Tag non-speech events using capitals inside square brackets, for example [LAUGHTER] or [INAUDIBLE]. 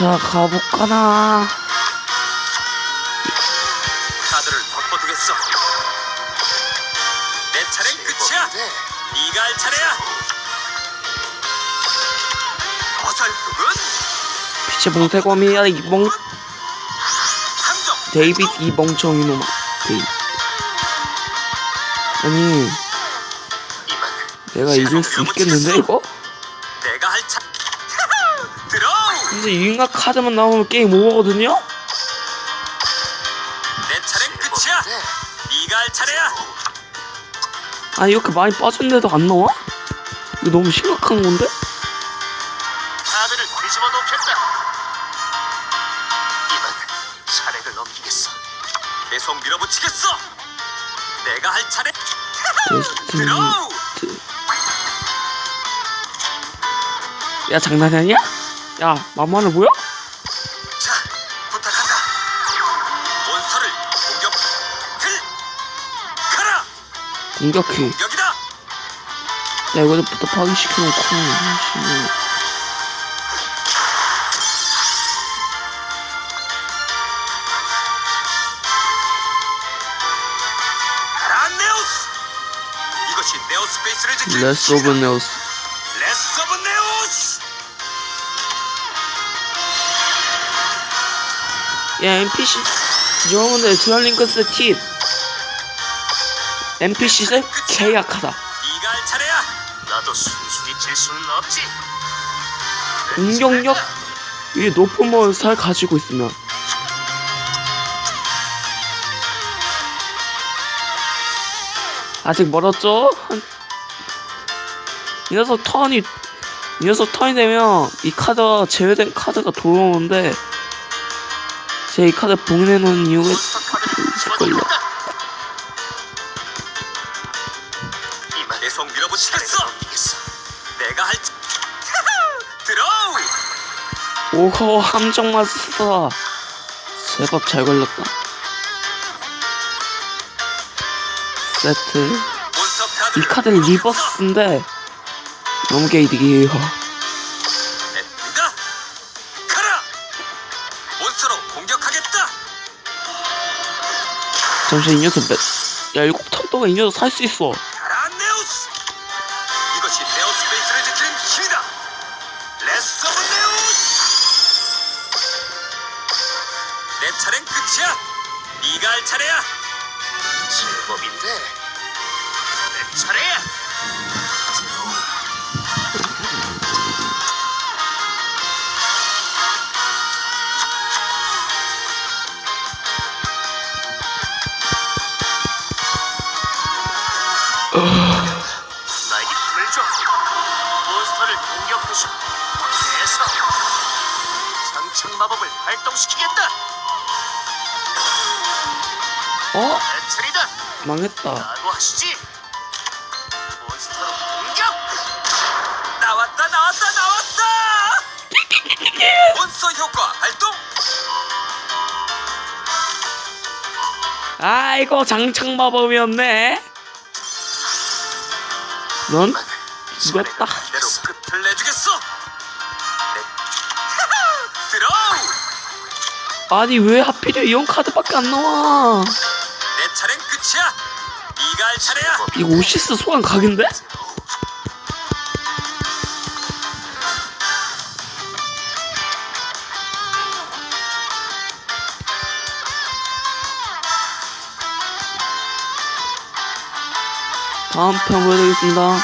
자, 가볼까나. 카드를 덮어두겠어. 내 차례는 끝이야. 네가 할 차례야. 어설프군. 빛의 봉태검이야, 이봉. 데이빗 이 멍청이 놈아. 데이빗. 아니. 내가 이길 수 있겠는데, 이거? 근데 유인가 카드만 나오면 게임 오버거든요? 내 차례는 끝이야. 네가 할 차례야. 아, 이렇게 많이 빠졌는데도 안 나와? 이거 너무 심각한 건데? 카드를 뒤집어 놓겠다. 이만 차례를 넘기겠어. 계속 밀어붙이겠어. 내가 할 차례. 데스티니. 들어. 야, 장난이 아니야? 야, 만만해 보여? 자, 부탁한다. 몬스터를 공격. 들. 가라. 공격해. 여기다. 야, 이거부터 파괴시켜놓고. 레스 오브 네오스. 레스 오브 네오스. 야, NPC. 여러분들, 듀얼링크스 팁. NPC들 계약하다. 네가 할 차례야. 나도 순순히 질 수는 없지. 공격력 이 높은 몬스터를 가지고 있으면 아직 멀었죠? 한... 이 녀석 턴이 이 녀석 턴이 되면 이 카드가 제외된 카드가 돌아오는데 제가 이 카드 봉인해놓은 이유가 있을걸요 집어넣겠다. 이만 계속 밀어붙이겠어. 내가 할 차... 들어. [LAUGHS] 오호 함정 맞았어 제법 잘 걸렸다 세트 카드. 이 카드는 리버스인데 너무 게이득이에요 잠시만 이 녀석 몇... 야 일곱 턴 동안 이 녀석 살 수 있어 가라 네오스. 이것이 네오스페이스를 지키는 힘이다. 레스 오브 네오스. 내 차례는 끝이야. 네가 할 차례야. 제법인데. 내 차례야. 나에게 힘을 줘. 몬스터를 공격하시. 해서 장착 마법을 발동시키겠다. 어? 내 차례다. 망했다 라고 하시지. 몬스터로 공격. 나왔다 나왔다 나왔다. 몬스터 효과 발동. 아이고 장착 마법이었네 넌 죽었다 이대로 끝을 내주겠어. 내... 들어. 아니 왜 하필이면 이런 카드밖에 안 나와 내 차례는 끝이야. 네가 할 차례야. 이거 오시스 소환 각인데? 다음 편 보여드리겠습니다